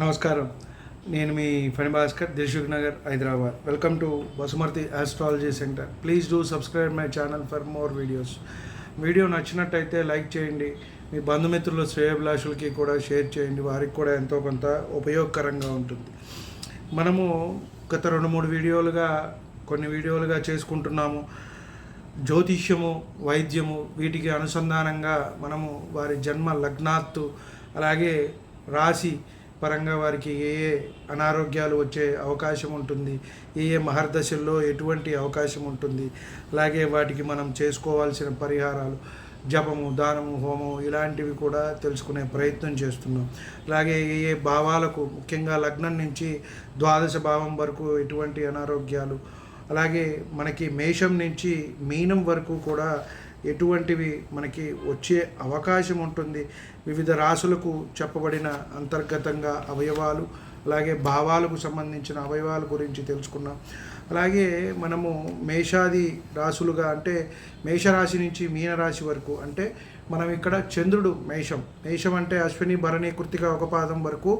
నమస్కారం. నేను మీ Phani Bhaskar Dilsukh Nagar Hyderabad. Welcome to Basumarthi astrology centre please do subscribe my channel for more videos video నచ్చినట్టయితే like చేయండి. మీ బంధుమిత్రులు శ్రేయభిలాషులకి కూడా షేర్ చేయండి. వారికి కూడా ఎంతో కొంత ఉపయోగకరంగా ఉంటుంది. మనము గత రెండు మూడు వీడియోలుగా కొన్ని వీడియోలుగా చేసుకుంటున్నాము. జ్యోతిష్యము వైద్యము వీటికి అనుసంధానంగా మనము వారి జన్మ లగ్నాత్తు అలాగే రాశి పరంగా వారికి ఏ ఏ అనారోగ్యాలు వచ్చే అవకాశం ఉంటుంది ఏ ఏ మహర్దశల్లో ఎటువంటి అవకాశం ఉంటుంది అలాగే వాటికి మనం చేసుకోవాల్సిన పరిహారాలు జపము దానము హోమము ఇలాంటివి కూడా తెలుసుకునే ప్రయత్నం చేస్తున్నాం. అలాగే ఏ ఏ భావాలకు ముఖ్యంగా లగ్నం నుంచి ద్వాదశ భావం వరకు ఎటువంటి అనారోగ్యాలు అలాగే మనకి మేషం నుంచి మీనం వరకు కూడా ఎటువంటివి మనకి వచ్చే అవకాశం ఉంటుంది. వివిధ రాసులకు చెప్పబడిన అంతర్గతంగా అవయవాలు అలాగే భావాలకు సంబంధించిన అవయవాల గురించి తెలుసుకున్నాం. అలాగే మనము మేషాది రాసులుగా అంటే మేషరాశి నుంచి మీనరాశి వరకు అంటే మనం ఇక్కడ చంద్రుడు మేషం. మేషం అంటే అశ్విని భరణి కృతిక ఒక పాదం వరకు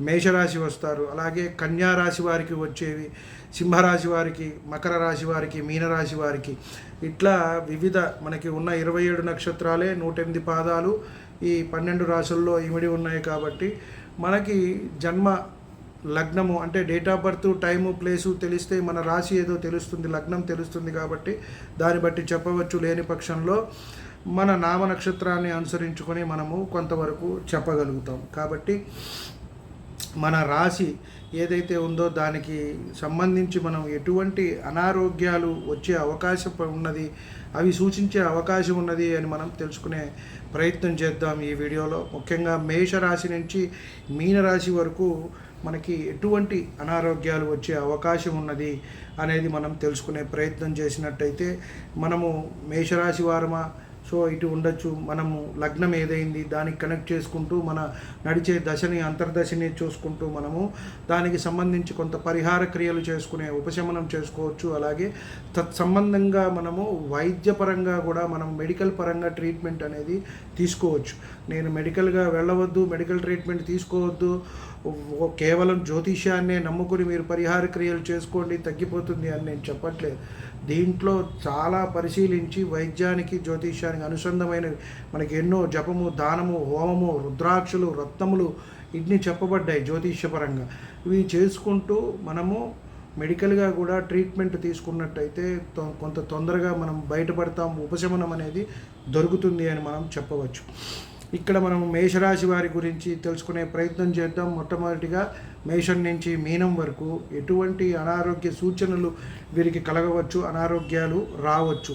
మేషరాశి వస్తారు. అలాగే కన్యా రాశి వారికి వచ్చేవి సింహరాశి వారికి మకర రాశి వారికి మీనరాశి వారికి. ఇట్లా వివిధ మనకి ఉన్న ఇరవై ఏడు నక్షత్రాలే నూట ఎనిమిది పాదాలు. ఈ పన్నెండు రాశుల్లో ఇమిడి ఉన్నాయి కాబట్టి మనకి జన్మ లగ్నము అంటే date of birth time place తెలిస్తే మన రాశి ఏదో తెలుస్తుంది లగ్నం తెలుస్తుంది కాబట్టి దాన్ని బట్టి చెప్పవచ్చు లేని పక్షంలో మన నామ నక్షత్రాన్ని అనుసరించుకొని మనము కొంతవరకు చెప్పగలుగుతాం. కాబట్టి మన రాశి ఏదైతే ఉందో దానికి సంబంధించి మనం ఎటువంటి అనారోగ్యాలు వచ్చే అవకాశం ఉన్నది అవి సూచించే అవకాశం ఉన్నది అని మనం తెలుసుకునే ప్రయత్నం చేద్దాం ఈ వీడియోలో. ముఖ్యంగా మేషరాశి నుంచి మీనరాశి వరకు మనకి ఎటువంటి అనారోగ్యాలు వచ్చే అవకాశం ఉన్నది అనేది మనం తెలుసుకునే ప్రయత్నం చేసినట్టయితే మనము మేషరాశి వారమా సో ఇటు ఉండొచ్చు. మనము లగ్నం ఏదైంది దానికి కనెక్ట్ చేసుకుంటూ మన నడిచే దశని అంతర్దశని చూసుకుంటూ మనము దానికి సంబంధించి కొంత పరిహార క్రియలు చేసుకునే ఉపశమనం చేసుకోవచ్చు. అలాగే తత్సంబంధంగా మనము వైద్యపరంగా కూడా మనం మెడికల్ పరంగా ట్రీట్మెంట్ అనేది తీసుకోవచ్చు. నేను మెడికల్గా వెళ్ళవద్దు మెడికల్ ట్రీట్మెంట్ తీసుకోవద్దు. కేవలం జ్యోతిష్యాన్నే నమ్ముకుని మీరు పరిహార క్రియలు చేసుకోండి తగ్గిపోతుంది అని నేను చెప్పట్లేదు. దీంట్లో చాలా పరిశీలించి వైద్యానికి జ్యోతిష్యానికి అనుసంధమైన మనకి ఎన్నో జపము దానము హోమము రుద్రాక్షలు రత్నములు ఇన్ని చెప్పబడ్డాయి జ్యోతిష్యపరంగా. ఇవి చేసుకుంటూ మనము మెడికల్గా కూడా ట్రీట్మెంట్ తీసుకున్నట్టయితే కొంత తొందరగా మనం బయటపడతాం ఉపశమనం అనేది దొరుకుతుంది అని మనం చెప్పవచ్చు. ఇక్కడ మనం మేషరాశి వారి గురించి తెలుసుకునే ప్రయత్నం చేద్దాం. మొట్టమొదటిగా మేషం నుంచి మీనం వరకు ఎటువంటి అనారోగ్య సూచనలు వీరికి కలగవచ్చు అనారోగ్యాలు రావచ్చు.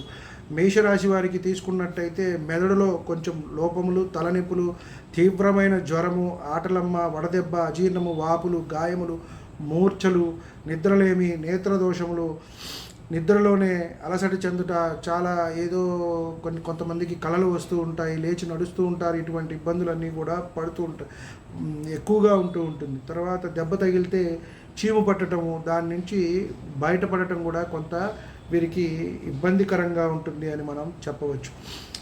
మేషరాశి వారికి తీసుకున్నట్టయితే మెదడులో కొంచెం లోపములు తలనొప్పులు తీవ్రమైన జ్వరము ఆటలమ్మ వడదెబ్బ అజీర్ణము వాపులు గాయములు మూర్ఛలు నిద్రలేమి నేత్రదోషములు నిద్రలోనే అలసట చెందుట చాలా ఏదో కొన్ని కొంతమందికి కళలు వస్తూ ఉంటాయి లేచి నడుస్తూ ఉంటారు ఇటువంటి ఇబ్బందులన్నీ కూడా పడుతూ ఉంటాయి ఎక్కువగా ఉంటూ ఉంటుంది. తర్వాత దెబ్బ తగిలితే చీము పట్టడము దాని నుంచి బయటపడటం కూడా కొంత వీరికి ఇబ్బందికరంగా ఉంటుంది అని మనం చెప్పవచ్చు.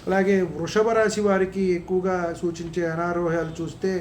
అలాగే వృషభ రాశి వారికి ఎక్కువగా సూచించే అనారోగ్యాలు చూస్తే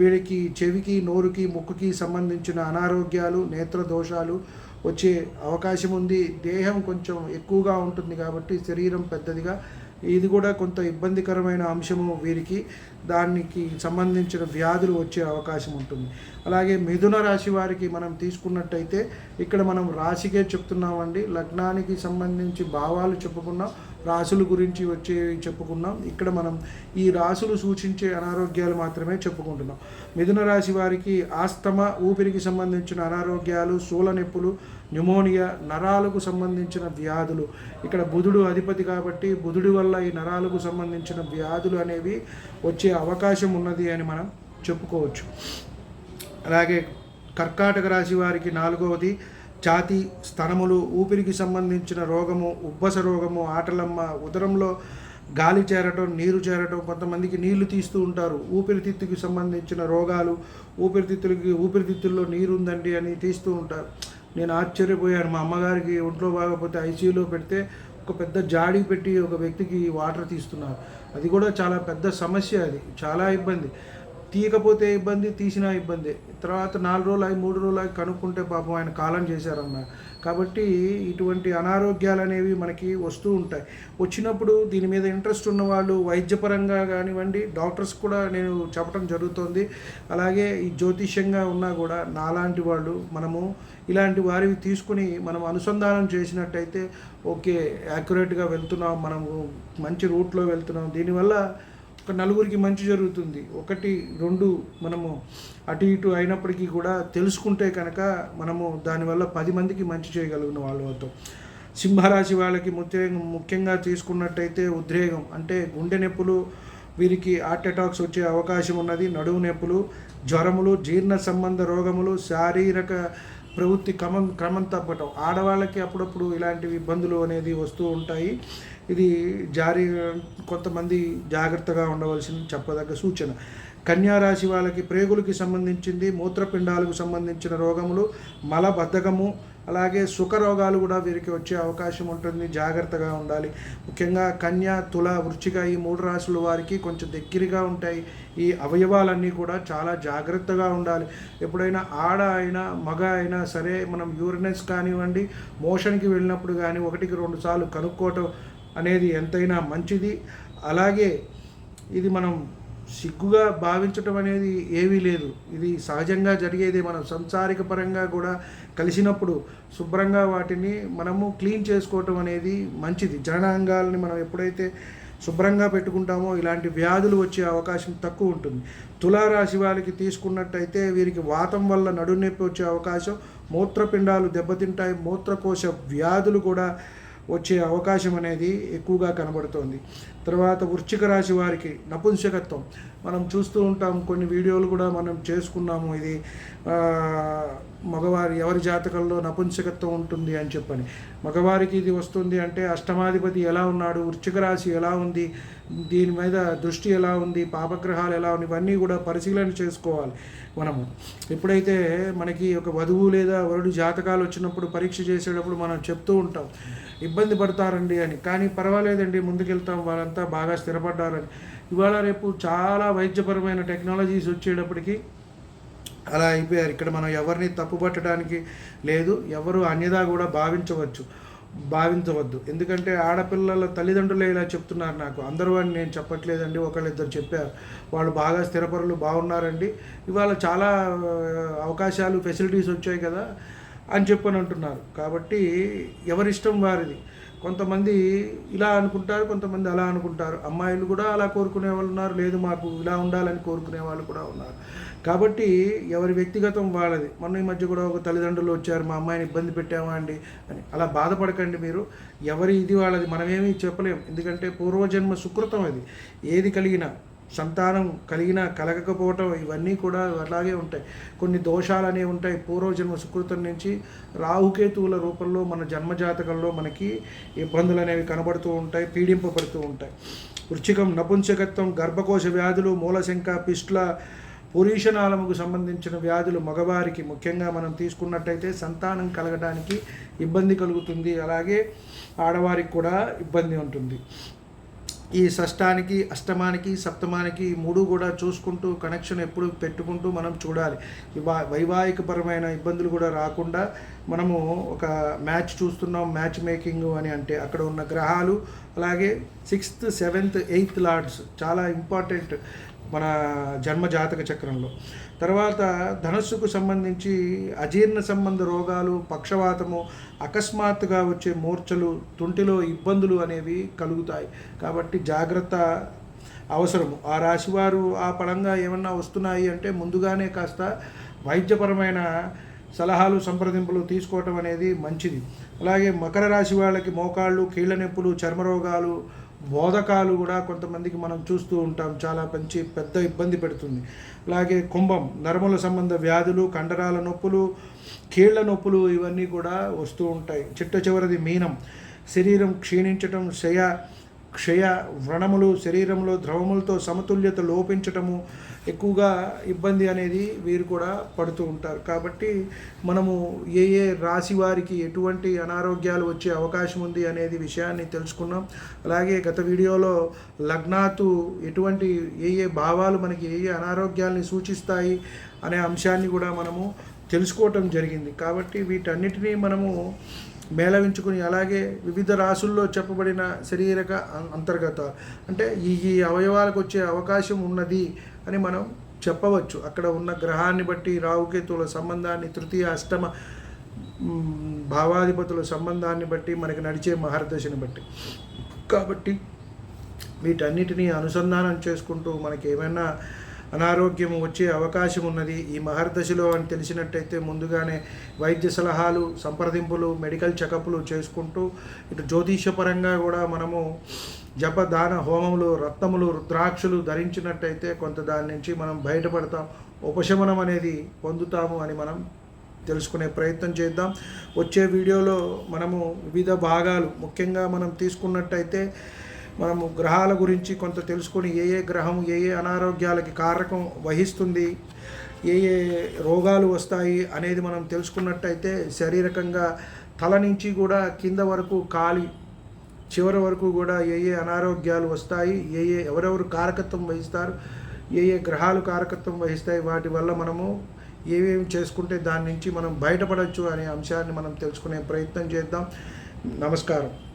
వీరికి చెవికి నోరుకి ముక్కుకి సంబంధించిన అనారోగ్యాలు నేత్ర దోషాలు వచ్చే అవకాశం ఉంది. దేహం కొంచెం ఎక్కువగా ఉంటుంది కాబట్టి శరీరం పెద్దదిగా. ఇది కూడా కొంత ఇబ్బందికరమైన అంశము వీరికి. దానికి సంబంధించిన వ్యాధులు వచ్చే అవకాశం ఉంటుంది. అలాగే మిథున రాశి వారికి మనం తీసుకున్నట్టయితే ఇక్కడ మనం రాశికే చెప్తున్నామండి. లగ్నానికి సంబంధించి భావాలు చెప్పుకున్నాం. రాసుల గురించి వచ్చేవి చెప్పుకున్నాం. ఇక్కడ మనం ఈ రాసులు సూచించే అనారోగ్యాలు మాత్రమే చెప్పుకుంటున్నాం. మిథున రాశి వారికి ఆస్తమా ఊపిరికి సంబంధించిన అనారోగ్యాలు సూల నొప్పులు న్యూమోనియా నరాలకు సంబంధించిన వ్యాధులు. ఇక్కడ బుధుడు అధిపతి కాబట్టి బుధుడి వల్ల ఈ నరాలకు సంబంధించిన వ్యాధులు అనేవి వచ్చే అవకాశం ఉన్నది అని మనం చెప్పుకోవచ్చు. అలాగే కర్కాటక రాశి వారికి నాలుగవది ఛాతి స్తనములు ఊపిరికి సంబంధించిన రోగము ఉబ్బస రోగము ఆటలమ్మ ఉదరంలో గాలి చేరటం నీరు చేరటం కొంతమందికి నీళ్ళు తీస్తూ ఉంటారు. ఊపిరితిత్తుకి సంబంధించిన రోగాలు ఊపిరితిత్తులకి ఊపిరితిత్తుల్లో నీరు ఉందండి అని తీస్తూ ఉంటారు. నేను ఆశ్చర్యపోయాను. మా అమ్మగారికి ఒంట్లో బాగపోతే ఐసీయూలో పెడితే ఒక పెద్ద జాడి పెట్టి ఒక వ్యక్తికి వాటర్ తీస్తున్నారు. అది కూడా చాలా పెద్ద సమస్య అది. చాలా ఇబ్బంది. తీయకపోతే ఇబ్బంది తీసినా ఇబ్బంది. తర్వాత నాలుగు రోజులు అయి మూడు రోజులు అయి కనుక్కుంటే పాపం ఆయన కాలం చేశారన్న కాబట్టి ఇటువంటి అనారోగ్యాలు అనేవి మనకి వస్తూ ఉంటాయి. వచ్చినప్పుడు దీని మీద ఇంట్రెస్ట్ ఉన్న వాళ్ళు వైద్యపరంగా కానివ్వండి డాక్టర్స్ కూడా నేను చెప్పడం జరుగుతుంది. అలాగే ఈ జ్యోతిష్యంగా ఉన్నా కూడా నాలాంటి వాళ్ళు మనము ఇలాంటి వారివి తీసుకుని మనం అనుసంధానం చేసినట్టయితే ఓకే యాక్యురేట్గా వెళ్తున్నాం మనము మంచి రూట్లో వెళ్తున్నాం. దీనివల్ల ఒక నలుగురికి మంచి జరుగుతుంది. ఒకటి రెండు మనము అటు ఇటు అయినప్పటికీ కూడా తెలుసుకుంటే కనుక మనము దానివల్ల పది మందికి మంచి చేయగలిగిన వాళ్ళు అవుతాం. సింహరాశి వాళ్ళకి ముఖ్యంగా ముఖ్యంగా తీసుకున్నట్టయితే ఉద్రేగం. అంటే గుండె నొప్పులు వీరికి హార్ట్ అటాక్స్ వచ్చే అవకాశం ఉన్నది. నడుము నొప్పులు జ్వరములు జీర్ణ సంబంధ రోగములు శారీరక ప్రవృత్తి క్రమం క్రమం తప్పటం. ఆడవాళ్ళకి అప్పుడప్పుడు ఇలాంటివి ఇబ్బందులు అనేది వస్తూ ఉంటాయి. ఇది జారీ కొంతమంది జాగ్రత్తగా ఉండవలసిన చెప్పదగ్గ సూచన. కన్యా రాశి వాళ్ళకి ప్రేగులకి సంబంధించింది మూత్రపిండాలకు సంబంధించిన రోగములు మలబద్ధకము అలాగే సుఖ రోగాలు కూడా వీరికి వచ్చే అవకాశం ఉంటుంది. జాగ్రత్తగా ఉండాలి. ముఖ్యంగా కన్య తుల వృచ్చిక ఈ మూడు రాశుల వారికి కొంచెం దగ్గరగా ఉంటాయి. ఈ అవయవాలన్నీ కూడా చాలా జాగ్రత్తగా ఉండాలి. ఎప్పుడైనా ఆడ అయినా మగ అయినా సరే మనం యూరినెస్ కానివ్వండి మోషన్కి వెళ్ళినప్పుడు కానీ ఒకటికి రెండు సార్లు కనుక్కోవటం అనేది ఎంతైనా మంచిది. అలాగే ఇది మనం సిగ్గుగా భావించటం అనేది ఏమీ లేదు. ఇది సహజంగా జరిగేది మనం సంసారిక పరంగా కూడా కలిసినప్పుడు శుభ్రంగా వాటిని మనము క్లీన్ చేసుకోవటం అనేది మంచిది. జననాంగాలని మనం ఎప్పుడైతే శుభ్రంగా పెట్టుకుంటామో ఇలాంటి వ్యాధులు వచ్చే అవకాశం తక్కువ ఉంటుంది. తులారాశి వారికి తీసుకున్నట్టయితే వీరికి వాతం వల్ల నడునొప్పి వచ్చే అవకాశం మూత్రపిండాలు దెబ్బతింటాయి మూత్రకోశ వ్యాధులు కూడా వచ్చే అవకాశం అనేది ఎక్కువగా కనబడుతోంది. తర్వాత వృశ్చిక రాశి వారికి నపుంసకత్వం. మనం చూస్తూ ఉంటాం కొన్ని వీడియోలు కూడా మనం చేసుకున్నాము. ఇది మగవారి ఎవరి జాతకంలో నపుంసకత్వం ఉంటుంది అని చెప్పని. మగవారికి ఇది వస్తుంది అంటే అష్టమాధిపతి ఎలా ఉన్నాడు వృశ్చిక రాశి ఎలా ఉంది దీని మీద దృష్టి ఎలా ఉంది పాపగ్రహాలు ఎలా ఉంది ఇవన్నీ కూడా పరిశీలన చేసుకోవాలి మనము. ఎప్పుడైతే మనకి ఒక వధువు లేదా వరుడు జాతకాలు వచ్చినప్పుడు పరీక్ష చేసేటప్పుడు మనం చెప్తూ ఉంటాం ఇబ్బంది పడతారండి అని. కానీ పర్వాలేదండి ముందుకెళ్తాం. వాళ్ళంతా బాగా స్థిరపడ్డారని. ఇవాళ రేపు చాలా వైద్యపరమైన టెక్నాలజీస్ వచ్చేటప్పటికి అలా అయిపోయారు. ఇక్కడ మనం ఎవరిని తప్పుపట్టడానికి లేదు ఎవరు అన్యదా కూడా భావించవచ్చు భావించవద్దు. ఎందుకంటే ఆడపిల్లల తల్లిదండ్రులే ఇలా చెప్తున్నారు నాకు. అందరూ అని నేను చెప్పట్లేదండి ఒకళ్ళిద్దరు చెప్పారు. వాళ్ళు బాగా స్థిరపరులు బాగున్నారండి. ఇవాళ చాలా అవకాశాలు ఫెసిలిటీస్ వచ్చాయి కదా. అని చెప్పని అంటున్నారు. కాబట్టి ఎవరిష్టం వారిది? కొంతమంది ఇలా అనుకుంటారు కొంతమంది అలా అనుకుంటారు. అమ్మాయిలు కూడా అలా కోరుకునే వాళ్ళు ఉన్నారు లేదు మాకు ఇలా ఉండాలని కోరుకునే వాళ్ళు కూడా ఉన్నారు. కాబట్టి ఎవరి వ్యక్తిగతం వాళ్ళది. మొన్న ఈ మధ్య కూడా ఒక తల్లిదండ్రులు వచ్చారు మా అమ్మాయిని ఇబ్బంది పెట్టామా అండి? అని. అలా బాధపడకండి మీరు. ఎవరి ఇది వాళ్ళది మనమేమీ చెప్పలేం. ఎందుకంటే పూర్వజన్మ సుకృతం అది. ఏది కలిగినా సంతానం కలిగినా కలగకపోవటం ఇవన్నీ కూడా అలాగే ఉంటాయి. కొన్ని దోషాలు అనేవి ఉంటాయి. పూర్వజన్మ సుకృతం నుంచి రాహుకేతువుల రూపంలో మన జన్మజాతకంలో మనకి ఇబ్బందులు అనేవి కనబడుతూ ఉంటాయి పీడింపబడుతూ ఉంటాయి. వృచ్చికం నపుంసకత్వం గర్భకోశ వ్యాధులు మూలశంక పిస్ట్ల పురీషనాళముకు సంబంధించిన వ్యాధులు మగవారికి ముఖ్యంగా మనం తీసుకున్నట్టయితే సంతానం కలగడానికి ఇబ్బంది కలుగుతుంది. అలాగే ఆడవారికి కూడా ఇబ్బంది ఉంటుంది. ఈ షష్టానికి అష్టమానికి సప్తమానికి మూడు కూడా చూసుకుంటూ కనెక్షన్ ఎప్పుడు పెట్టుకుంటూ మనం చూడాలి. వివా వైవాహికపరమైన ఇబ్బందులు కూడా రాకుండా మనము ఒక మ్యాచ్ చూస్తున్నాం మ్యాచ్ మేకింగ్ అని అంటే అక్కడ ఉన్న గ్రహాలు అలాగే సిక్స్త్ సెవెంత్ ఎయిత్ లార్డ్స్ చాలా ఇంపార్టెంట్. మన జన్మ జాతక చక్రంలో. తర్వాత ధనస్సుకు సంబంధించి అజీర్ణ సంబంధ రోగాలు పక్షవాతము అకస్మాత్తుగా వచ్చే మూర్ఛలు తుంటిలో ఇబ్బందులు అనేవి కలుగుతాయి. కాబట్టి జాగ్రత్త అవసరము. ఆ రాశివారు ఆ పరంగా ఏమన్నా వస్తున్నాయి అంటే ముందుగానే కాస్త వైద్యపరమైన సలహాలు సంప్రదింపులు తీసుకోవటం అనేది మంచిది. అలాగే మకర రాశి వాళ్ళకి మోకాళ్ళు కీళ్ళ నొప్పులు చర్మ రోగాలు బోధకాలు కూడా కొంతమందికి మనం చూస్తూ ఉంటాం. చాలా మంచి పెద్ద ఇబ్బంది పెడుతుంది. అలాగే కుంభం నరముల సంబంధ వ్యాధులు కండరాల నొప్పులు కీళ్ళ నొప్పులు ఇవన్నీ కూడా వస్తూ ఉంటాయి. చిట్ట చివరిది మీనం. శరీరం క్షీణించటం శయ క్షయ వ్రణములు శరీరంలో ద్రవములతో సమతుల్యత లోపించటము ఎక్కువగా ఇబ్బంది అనేది వీరు కూడా పడుతూ ఉంటారు. కాబట్టి మనము ఏ ఏ రాశి వారికి ఎటువంటి అనారోగ్యాలు వచ్చే అవకాశం ఉంది అనేది విషయాన్ని తెలుసుకున్నాం. అలాగే గత వీడియోలో లగ్నాతు ఎటువంటి ఏ ఏ భావాలు మనకి ఏ ఏ అనారోగ్యాల్ని సూచిస్తాయి అనే అంశాన్ని కూడా మనము తెలుసుకోవటం జరిగింది. కాబట్టి వీటన్నిటినీ మనము మేళవించుకుని అలాగే వివిధ రాసుల్లో చెప్పబడిన శరీరక అంతర్గత. అంటే ఈ ఈ అవయవాలకు వచ్చే అవకాశం ఉన్నది అని మనం చెప్పవచ్చు. అక్కడ ఉన్న గ్రహాన్ని బట్టి రావుకేతువుల సంబంధాన్ని తృతీయ అష్టమ భావాధిపతుల సంబంధాన్ని బట్టి మనకి నడిచే మహర్దశని బట్టి. కాబట్టి వీటన్నిటినీ అనుసంధానం చేసుకుంటూ మనకి ఏమైనా అనారోగ్యం వచ్చే అవకాశం ఉన్నది. ఈ మహర్దశలో అని తెలిసినట్టయితే ముందుగానే వైద్య సలహాలు సంప్రదింపులు మెడికల్ చెకప్లు చేసుకుంటూ ఇటు జ్యోతిషపరంగా కూడా మనము జప దాన హోమములు రత్నములు రుద్రాక్షలు ధరించినట్టయితే కొంత దాని నుంచి మనం బయటపడతాం. ఉపశమనం అనేది పొందుతాము అని మనం తెలుసుకునే ప్రయత్నం చేద్దాం. వచ్చే వీడియోలో మనము వివిధ భాగాలు ముఖ్యంగా మనం తీసుకున్నట్టయితే మనము గ్రహాల గురించి కొంత తెలుసుకొని ఏ ఏ గ్రహం ఏ ఏ అనారోగ్యాలకి కారకం వహిస్తుంది ఏ ఏ రోగాలు వస్తాయి అనేది మనం తెలుసుకున్నట్టయితే శారీరకంగా తల నుంచి కూడా కింద వరకు కాలి చివరి వరకు కూడా ఏ ఏ అనారోగ్యాలు వస్తాయి ఏ ఏ ఎవరెవరు కారకత్వం వహిస్తారు ఏ ఏ గ్రహాలు కారకత్వం వహిస్తాయి వాటి వల్ల మనము ఏమేమి చేసుకుంటే దాని నుంచి మనం బయటపడవచ్చు అనే అంశాన్ని మనం తెలుసుకునే ప్రయత్నం చేద్దాం. నమస్కారం.